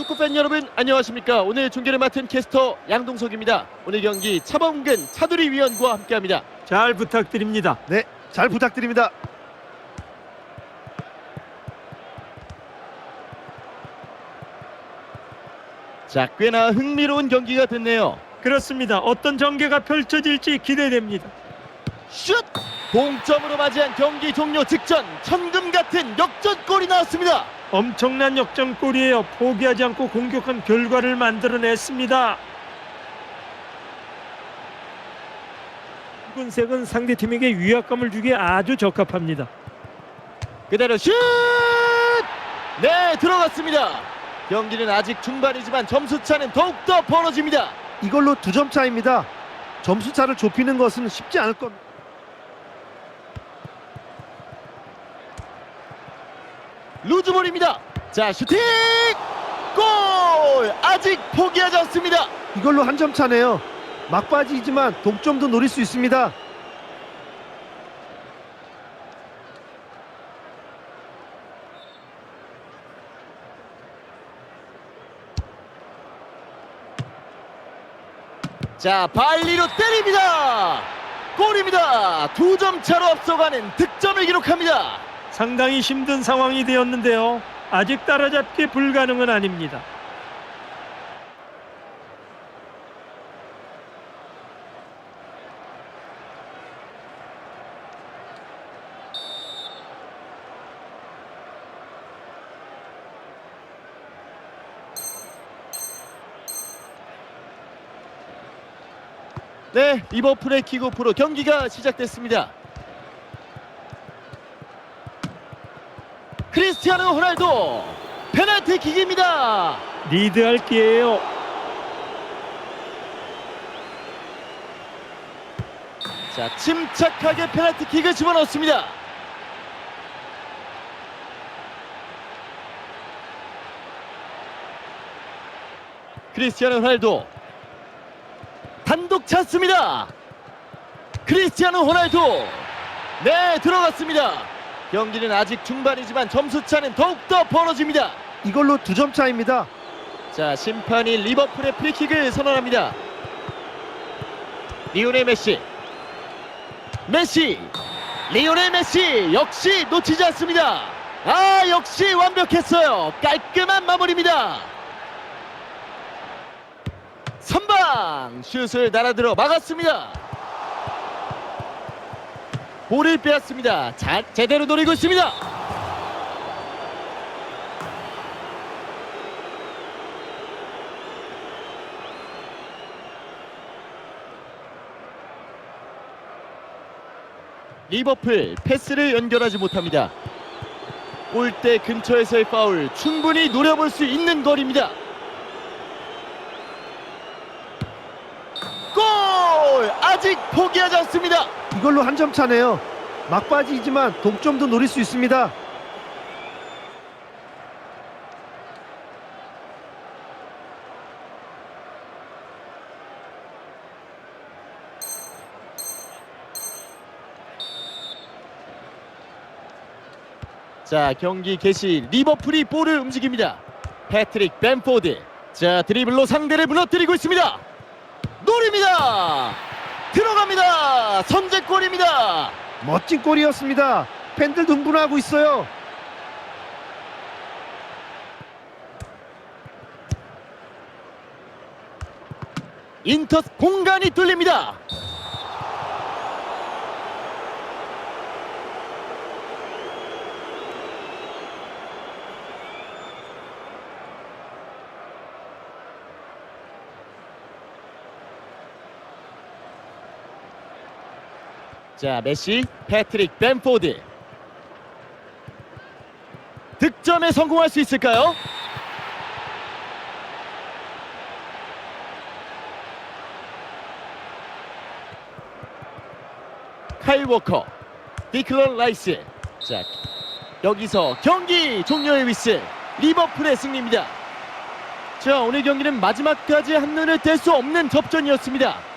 축구팬 여러분 안녕하십니까 오늘 중계를 맡은 캐스터 양동석입니다 오늘 경기 차범근 차두리 위원과 함께합니다 잘 부탁드립니다. 네, 잘 부탁드립니다. 자 꽤나 흥미로운 경기가 됐네요 그렇습니다. 어떤 전개가 펼쳐질지 기대됩니다. 슛 동점으로 맞이한 경기 종료 직전 천금 같은 역전골이 나왔습니다 엄청난 역전골이에요. 포기하지 않고 공격한 결과를 만들어냈습니다. 붉은색은 상대팀에게 위압감을 주기에 아주 적합합니다. 그대로 슛! 네 들어갔습니다 경기는 아직 중반이지만 점수차는 더욱더 벌어집니다 이걸로 두 점 차입니다. 점수 차를 좁히는 것은 쉽지 않을 겁니다. 루즈볼입니다. 자 슈팅! 골! 아직 포기하지 않습니다. 이걸로 한 점 차네요. 막바지이지만 동점도 노릴 수 있습니다. 자 발리로 때립니다. 골입니다. 두 점 차로 앞서가는 득점을 기록합니다 상당히 힘든 상황이 되었는데요. 아직 따라잡기 불가능은 아닙니다. 네 리버풀의 킥오프로 경기가 시작됐습니다 크리스티아노 호날두 페널티 킥입니다. 리드할 기회예요. 자 침착하게 페널티 킥을 집어넣습니다. 크리스티아노 호날두. 단독 찬스입니다. 크리스티아노 호날두. 네 들어갔습니다 경기는 아직 중반이지만 점수차는 더욱더 벌어집니다. 이걸로 두 점 차입니다. 자 심판이 리버풀의 프리킥을 선언합니다. 리오넬 메시. 메시! 리오넬 메시 역시 놓치지 않습니다. 아 역시 완벽했어요. 깔끔한 마무리입니다. 선방! 슛을 날아들어 막았습니다 볼을 빼앗습니다 자, 제대로 노리고 있습니다 리버풀 패스를 연결하지 못합니다. 골대 근처에서의 파울 충분히 노려볼 수 있는 거리입니다. 골! 아직 포기하지 않습니다. 이걸로 한 점 차네요. 막바지이지만 동점도 노릴 수 있습니다. 자 경기 개시 리버풀이 볼을 움직입니다. 패트릭 벤포드 자 드리블로 상대를 무너뜨리고 있습니다. 노립니다. 선제골입니다. 멋진 골이었습니다. 팬들 흥분하고 있어요. 인터 공간이 뚫립니다. 자 메시 패트릭 벤포드. 득점에 성공할 수 있을까요? 카일 워커 디클런 라이스. 자 여기서 경기 종료의 위스 리버풀의 승리입니다. 자 오늘 경기는 마지막까지 한눈을 뗄 수 없는 접전이었습니다